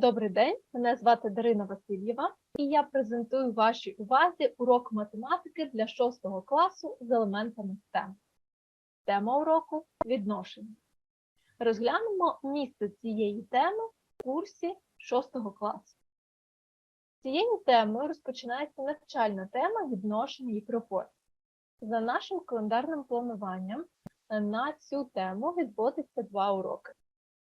Добрий день, мене звати Дарина Васильєва, і я презентую вашій увазі урок математики для 6 класу з елементами STEM. Тема уроку відношення. Розглянемо місце цієї теми в курсі 6 класу. Цією темою розпочинається навчальна тема відношення і пропорцій. За нашим календарним плануванням на цю тему відбудеться два уроки,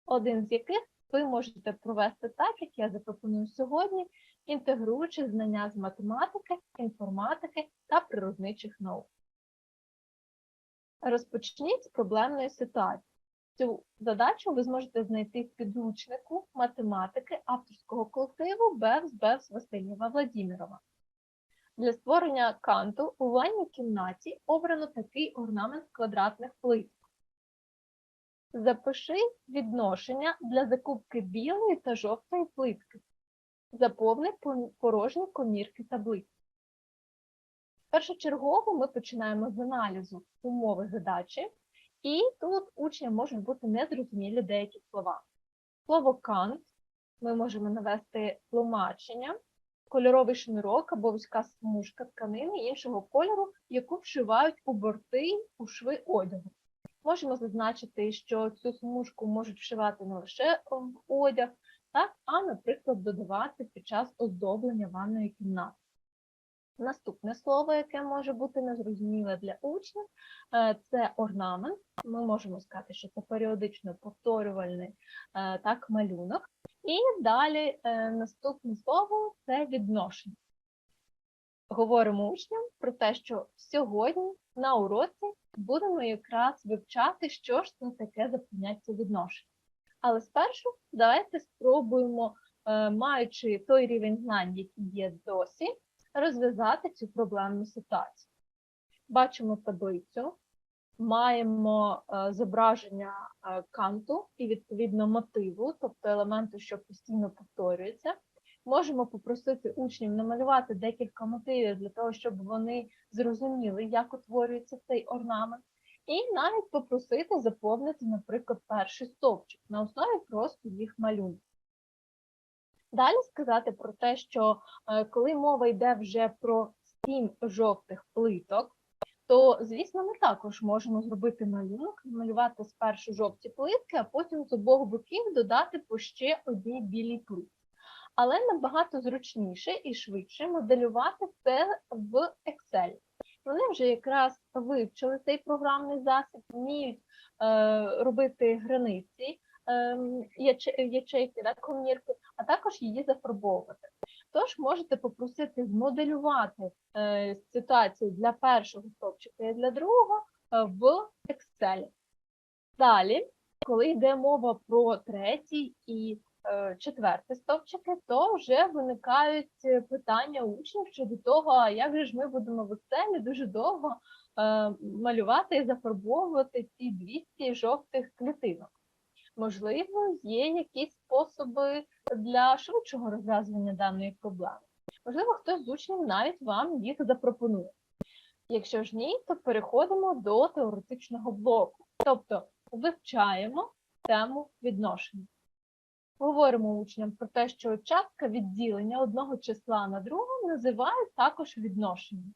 один з яких ви можете провести так, як я запропоную сьогодні, інтегруючи знання з математики, інформатики та природничих наук. Розпочніть з проблемної ситуації. Цю задачу ви зможете знайти в підручнику математики авторського колективу Бевс Бевс Васильєва Владімірова. Для створення канту у ванній кімнаті обрано такий орнамент квадратних плит. Запиши відношення для закупки білої та жовтої плитки. Заповни порожні комірки таблиці. Першочергово ми починаємо з аналізу умови задачі, і тут учням можуть бути незрозумілі деякі слова. Слово кант ми можемо навести тлумачення, кольоровий шнурок або вузька смужка тканини іншого кольору, яку вшивають у борти у шви одягу. Можемо зазначити, що цю смужку можуть вшивати не лише в одяг, так, а, наприклад, додавати під час оздоблення ванної кімнати. Наступне слово, яке може бути незрозуміле для учнів, е, це орнамент. Ми можемо сказати, що це періодично повторювальний е, так, малюнок. І далі е, наступне слово це відношення. Говоримо учням про те, що сьогодні на уроці будемо якраз вивчати, що ж це таке за поняття відношення. Але спершу давайте спробуємо, е, маючи той рівень знань, який є досі, розв'язати цю проблемну ситуацію. Бачимо таблицю, маємо е, зображення е, канту і відповідно мотиву, тобто елементу, що постійно повторюється. Можемо попросити учнів намалювати декілька мотивів для того, щоб вони зрозуміли, як утворюється цей орнамент, і навіть попросити заповнити, наприклад, перший стовпчик на основі просто їх малюнків. Далі сказати про те, що е, коли мова йде вже про сім жовтих плиток, то, звісно, ми також можемо зробити малюнок, намалювати спершу жовті плитки, а потім з обох боків додати по ще одній білій плитці. Але набагато зручніше і швидше моделювати це в Excel. Вони вже якраз вивчили цей програмний засіб, вміють е, робити границі е, ячейки, да, комірки, а також її зафарбовувати. Тож можете попросити змоделювати е, ситуацію для першого стовпчика і для другого е, в Excel. Далі, коли йде мова про третій і четвертий стовпчики, то вже виникають е, питання учнів щодо того, як же ж ми будемо в Excel дуже довго е, малювати і зафарбовувати ці 200 жовтих клітинок. Можливо, є якісь способи для швидшого розв'язування даної проблеми. Можливо, хтось з учнів навіть вам їх запропонує. Якщо ж ні, то переходимо до теоретичного блоку, тобто вивчаємо тему відношення. Говоримо учням про те, що частка відділення одного числа на друге називають також відношенням.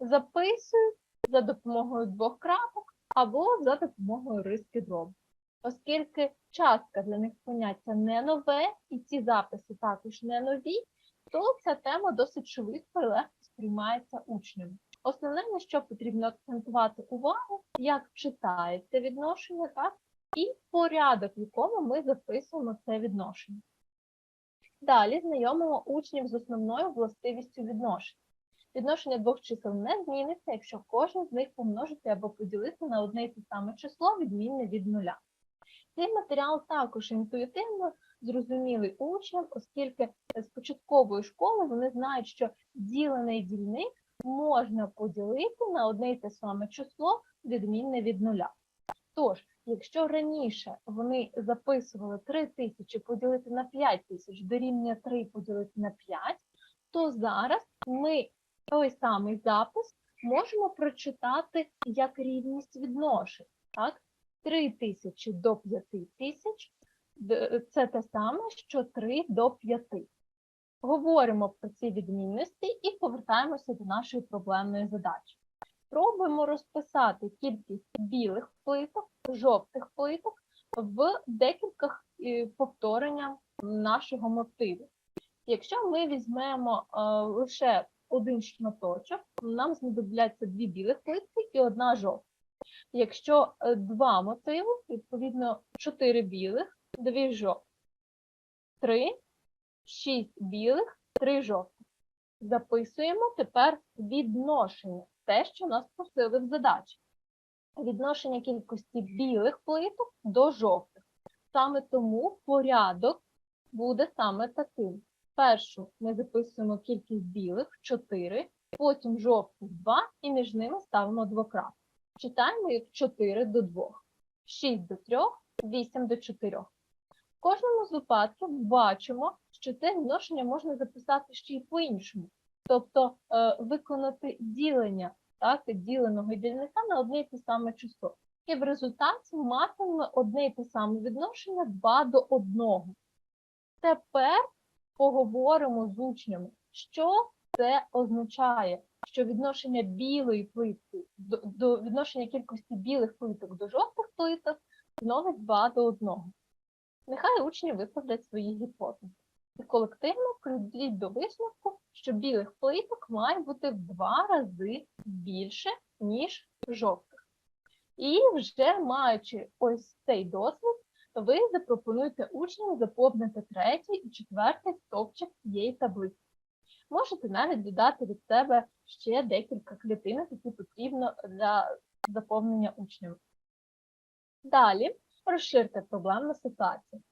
Записують за допомогою двох крапок або за допомогою риски дробу. Оскільки частка для них поняття не нове, і ці записи також не нові, то ця тема досить швидко і легко сприймається учнями. Основне, на що потрібно акцентувати увагу, як читається відношення, так, і порядок, в якому ми записуємо це відношення. Далі знайомимо учнів з основною властивістю відношень. Відношення двох чисел не зміниться, якщо кожен з них помножити або поділити на одне і те саме число, відмінне від нуля. Цей матеріал також інтуїтивно зрозумілий учням, оскільки з початкової школи вони знають, що ділений дільник можна поділити на одне і те саме число, відмінне від нуля. Тож, якщо раніше вони записували 3 тисячі поділити на 5 тисяч дорівнює 3 поділити на 5, то зараз ми той самий запис можемо прочитати як рівність відношень. Так? 3 тисячі до 5 тисяч це те саме, що 3 до 5. Говоримо про ці відмінності і повертаємося до нашої проблемної задачі. Пробуємо розписати кількість білих плиток, жовтих плиток в декілька е, повтореннях нашого мотиву. Якщо ми візьмемо е, лише один шматочок, нам знадобляться дві білих плитки і одна жовта. Якщо е, два мотиви, відповідно 4 білих, дві жовті, 3, 6 білих, 3 жовті. Записуємо тепер відношення, те, що нас просили в задачі. Відношення кількості білих плиток до жовтих. Саме тому порядок буде саме таким. Першу ми записуємо кількість білих 4, потім жовтих 2 і між ними ставимо двокрапку. Читаємо їх 4 до 2, 6 до 3, 8 до 4. В кожному з випадків бачимо, що це відношення можна записати ще й по-іншому. Тобто е, виконати ділення так, діленого дільника на одне і те саме число. І в результаті матиме одне і те саме відношення 2 до 1. Тепер поговоримо з учнями, що це означає, що відношення білої плитки до, до відношення кількості білих плиток до жовтих плиток становить 2 до 1. Нехай учні виставлять свої гіпотези. І колективно прийдіть до висновку, що білих плиток має бути в два рази більше, ніж жовтих. І вже маючи ось цей досвід, ви запропонуєте учням заповнити третій і четвертий стовпчик цієї таблиці. Можете навіть додати від себе ще декілька клітинок, які потрібно для заповнення учнями. Далі розширте проблемну ситуацію.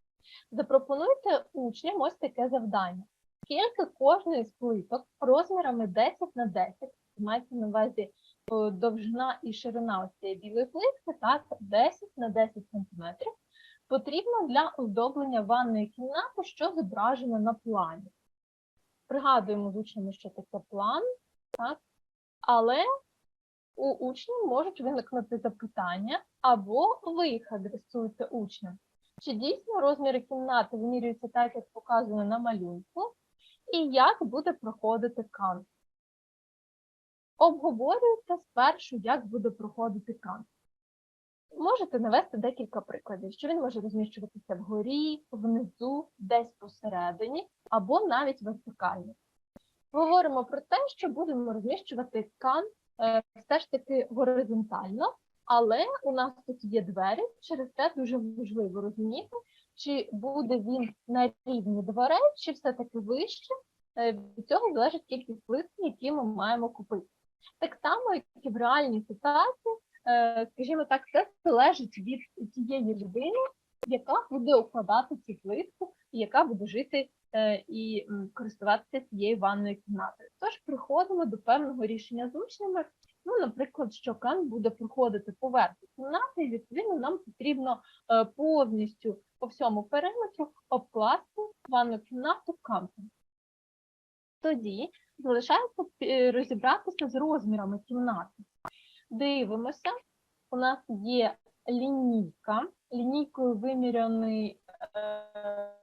Запропонуйте учням ось таке завдання. Скільки кожної з плиток розмірами 10 на 10, мається на увазі е, довжина і ширина ось цієї білої плитки, так, 10 на 10 см, потрібно для оздоблення ванної кімнати, що зображено на плані. Пригадуємо з учнями, що таке план, так? але у учнів можуть виникнути запитання, або ви їх адресуєте учням. Чи дійсно розміри кімнати вимірюються так, як показано на малюнку, і як буде проходити кант? Обговорюйте спершу, як буде проходити кант. Можете навести декілька прикладів, що він може розміщуватися вгорі, внизу, десь посередині, або навіть вертикально. Говоримо про те, що будемо розміщувати кант е, все ж таки горизонтально, але у нас тут є двері, через це дуже важливо розуміти, чи буде він на рівні дверей, чи все-таки вище. Е, Від цього залежить кількість плитків, які ми маємо купити. Так само, як і в реальній ситуації, е, скажімо так, це залежить від тієї людини, яка буде укладати цю плитку, і яка буде жити е, і користуватися цією ванною кімнатою. Тож приходимо до певного рішення з учнями. Ну, наприклад, що кан буде проходити поверху кімнати, і відповідно нам потрібно е, повністю по всьому периметру обкласти ванну кімнату кампом. Тоді залишається е, розібратися з розмірами кімнати. Дивимося, у нас є лінійка, лінійкою виміряний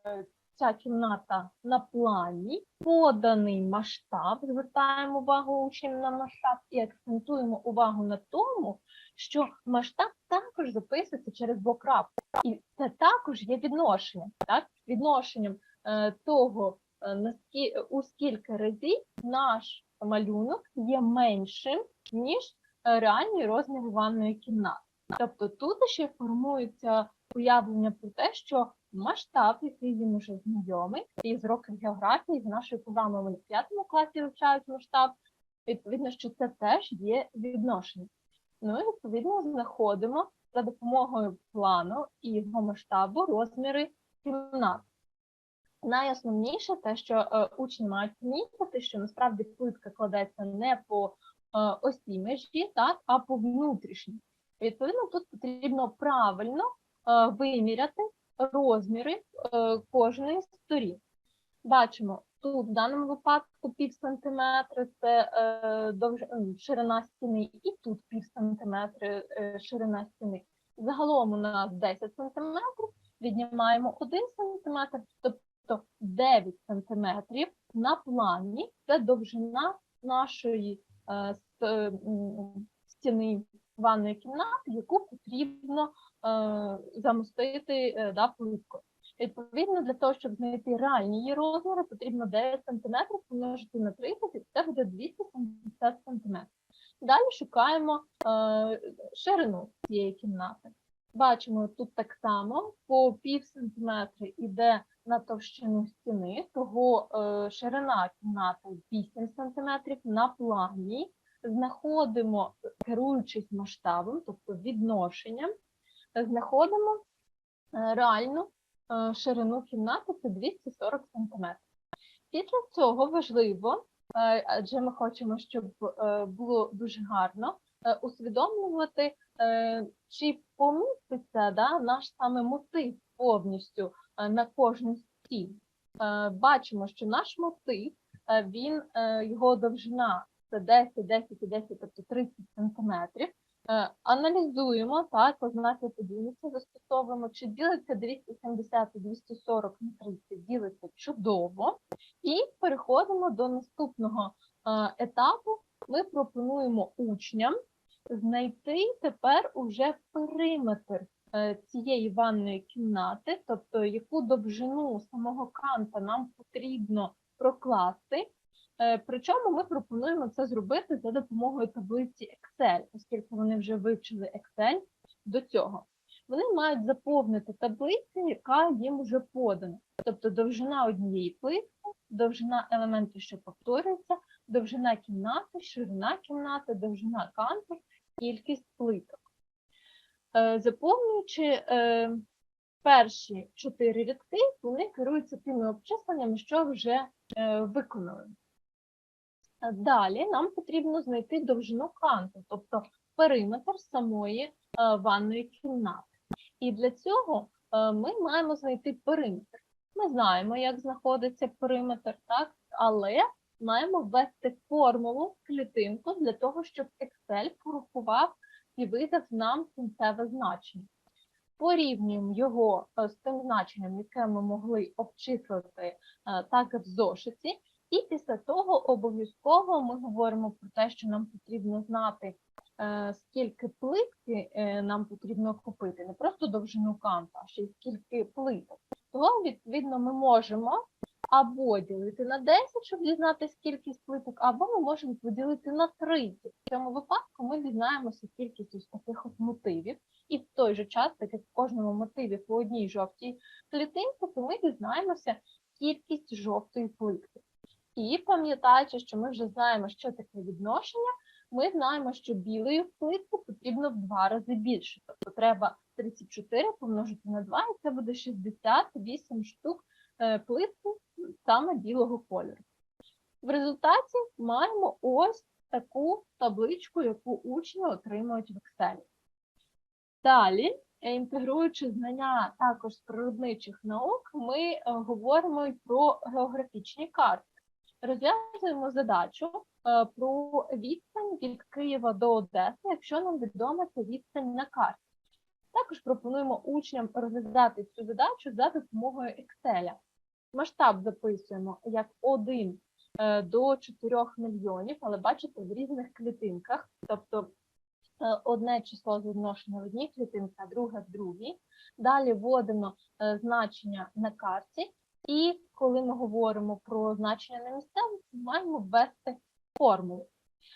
е, ця кімната на плані, поданий масштаб, звертаємо увагу учнів на масштаб і акцентуємо увагу на тому, що масштаб також записується через двокрапку. І це також є відношенням, так? відношенням е, того, е, у скільки разів наш малюнок є меншим, ніж е, реальні розміри ванної кімнати. Тобто тут ще формується уявлення про те, що масштаб, який він уже знайомий, і з років географії, з нашої програми вони в п'ятому класі вивчають масштаб, відповідно, що це теж є відношення. Ну і відповідно знаходимо за допомогою плану і його масштабу розміри кімнат. Найосновніше те, що е, учні мають помітити, що насправді плитка кладеться не по е, осі межі, так, а по внутрішній. Відповідно, тут потрібно правильно е, виміряти розміри е, кожної сторін. Бачимо, тут в даному випадку пів сантиметра це е, ширина стіни, і тут пів сантиметра е, ширина стіни. Загалом у нас 10 сантиметрів, віднімаємо 1 см, тобто 9 см на плані це довжина нашої стіни ванної кімнати, яку потрібно замостити е, да, плиткою. Відповідно, для того, щоб знайти реальні її розміри, потрібно 9 см помножити на 30, і це буде 270 см. Далі шукаємо е, ширину цієї кімнати. Бачимо, тут так само по пів сантиметри йде на товщину стіни, того е, ширина кімнати 8 сантиметрів на плані. Знаходимо, керуючись масштабом, тобто відношенням, знаходимо е, реальну е, ширину кімнати це 240 см. Після цього важливо, е, адже ми хочемо, щоб було дуже гарно, усвідомлювати, чи поміститься да, наш саме мотив повністю на кожну стіль. Бачимо, що наш мотив, він, його довжина це 10, 10 і 10, тобто 30 сантиметрів. Е, Аналізуємо, так, ознаки подільниці застосовуємо, чи ділиться 270 і 240 на 30, ділиться чудово. І переходимо до наступного е, етапу. Ми пропонуємо учням знайти тепер уже периметр е, цієї ванної кімнати, тобто яку довжину самого канта нам потрібно прокласти. Е, Причому ми пропонуємо це зробити за допомогою таблиці Excel, оскільки вони вже вивчили Excel до цього. Вони мають заповнити таблицю, яка їм вже подана. Тобто довжина однієї плитки, довжина елементів, що повторюються, довжина кімнати, ширина кімнати, довжина канту, кількість плиток. Е, Заповнюючи е, перші чотири рядки, вони керуються тими обчисленнями, що вже виконали. Далі нам потрібно знайти довжину канту, тобто периметр самої е, ванної кімнати. І для цього е, ми маємо знайти периметр. Ми знаємо, як знаходиться периметр, так? але маємо ввести формулу клітинку для того, щоб Excel порахував і видав нам кінцеве значення. Порівнюємо його е, з тим значенням, яке ми могли обчислити так в зошиті, і після того обов'язково ми говоримо про те, що нам потрібно знати, е, скільки плитки е, нам потрібно купити, не просто довжину канта, а ще й скільки плиток. Того, відповідно, ми можемо або ділити на 10, щоб дізнатися кількість плиток, або ми можемо поділити на 30. В цьому випадку ми дізнаємося кількість ось таких от мотивів. І в той же час, так як в кожному мотиві по одній жовтій клітинці, то ми дізнаємося кількість жовтої плитки. І пам'ятаючи, що ми вже знаємо, що таке відношення, ми знаємо, що білої плитки потрібно в два рази більше. Тобто треба 34 помножити на 2, і це буде 68 штук е, плитки саме білого кольору. В результаті маємо ось таку табличку, яку учні отримують в Excel. Далі, е, інтегруючи знання також з природничих наук, ми е, говоримо про географічні карти. Розв'язуємо задачу е, про відстань від Києва до Одеси, якщо нам відома ця відстань на карті. Також пропонуємо учням розв'язати цю задачу за допомогою Excel. Масштаб записуємо як 1 е, до 4 мільйонів, але бачите, в різних клітинках, тобто е, одне число відношення в одній клітинці, а друге в другій. Далі вводимо значення на карті, і коли ми говоримо про значення на місцевості, маємо ввести формулу.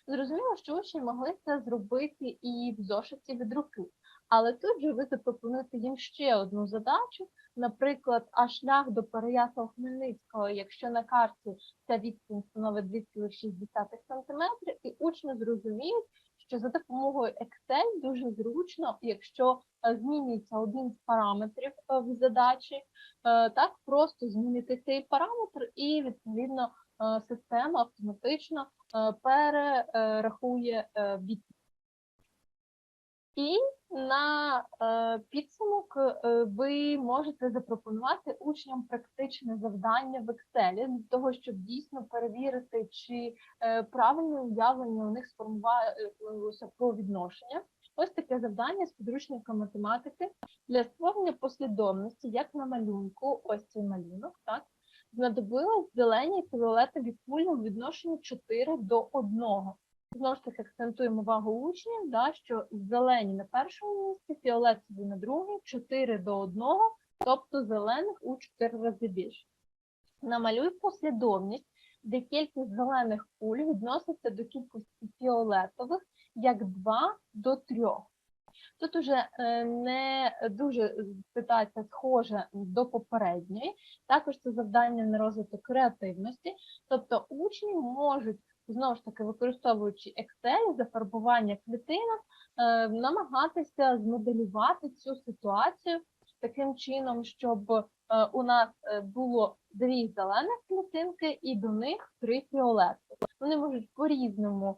Зрозуміло, що учні могли це зробити і в зошиті від руки, але тут же ви запропонуєте їм ще одну задачу, наприклад, а шлях до Переяслав Хмельницького, якщо на карті ця відстань становить 2,6 см, і учні зрозуміють, що за допомогою Excel дуже зручно, якщо е, змінюється один з параметрів е, в задачі, е, так просто змінити цей параметр, і відповідно система автоматично перерахує від. І на е, підсумок е, ви можете запропонувати учням практичне завдання в Excel для того, щоб дійсно перевірити, чи е, правильне уявлення у них сформувалося про відношення. Ось таке завдання з підручника математики для створення послідовності, як на малюнку, ось цей малюнок, так, знадобилось зелені фіолетові кулі у відношенні 4 до 1. Знову ж таки, акцентуємо увагу учнів, да, що зелені на першому місці, фіолетові на другому, 4 до 1, тобто зелених у 4 рази більше. Намалюй послідовність, де кількість зелених куль відноситься до кількості фіолетових як 2 до 3. Тут уже е, не дуже питається схоже до попередньої. Також це завдання на розвиток креативності. Тобто учні можуть, знову ж таки, використовуючи Excel за фарбування клітинок, е, намагатися змоделювати цю ситуацію таким чином, щоб е, у нас е, було дві зелених клітинки і до них три фіолетові. Вони можуть по-різному,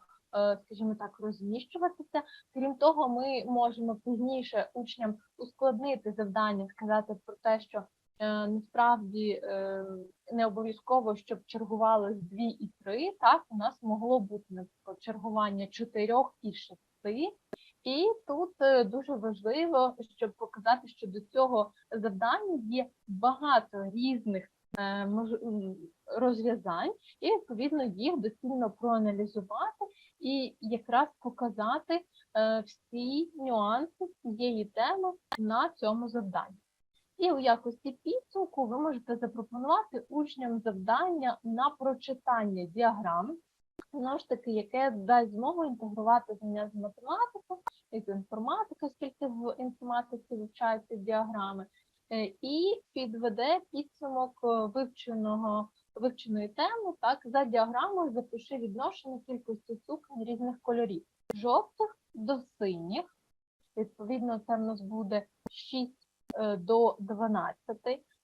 скажімо так, розміщуватися. Крім того, ми можемо пізніше учням ускладнити завдання, сказати про те, що насправді е, не обов'язково, щоб чергували з дві і три. Так, у нас могло бути, чергування чотирьох і шести. І тут е, дуже важливо, щоб показати, що до цього завдання є багато різних е, розв'язань, і відповідно їх доцільно проаналізувати і якраз показати е, всі нюанси цієї теми на цьому завданні. І у якості підсумку ви можете запропонувати учням завдання на прочитання діаграм, знову ж таки, яке дасть змогу інтегрувати знання з математики і з інформатики, оскільки в інформатиці вивчаються діаграми, е, і підведе підсумок е, вивченого вивченої теми. Так, за діаграмою запиши відношення кількості суконь різних кольорів жовтих до синіх. Відповідно, це в нас буде 6 е, до 12.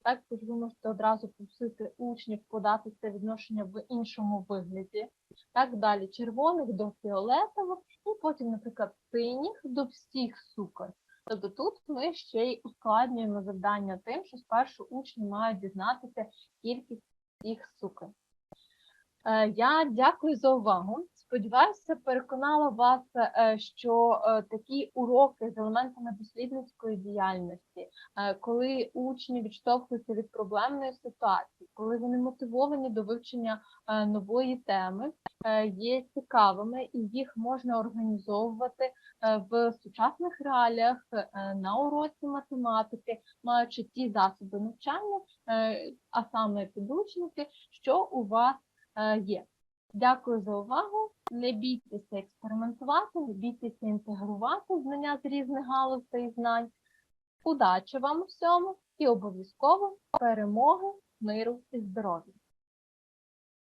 Також ви можете одразу просити учнів подати це відношення в іншому вигляді. Так далі, червоних до фіолетових, і потім, наприклад, синіх до всіх суконь. Тобто тут ми ще й ускладнюємо завдання тим, що спершу учні мають дізнатися кількість всіх суконь. Е, Я дякую за увагу. Сподіваюся, переконала вас, е, що е, такі уроки з елементами дослідницької діяльності, е, коли учні відштовхуються від проблемної ситуації, коли вони мотивовані до вивчення нової теми, є цікавими і їх можна організовувати в сучасних реаліях на уроці математики, маючи ті засоби навчання, а саме підручники, що у вас є. Дякую за увагу. Не бійтеся експериментувати, не бійтеся інтегрувати знання з різних галузей знань. Удачі вам усьому і обов'язково перемоги, миру і здоров'я!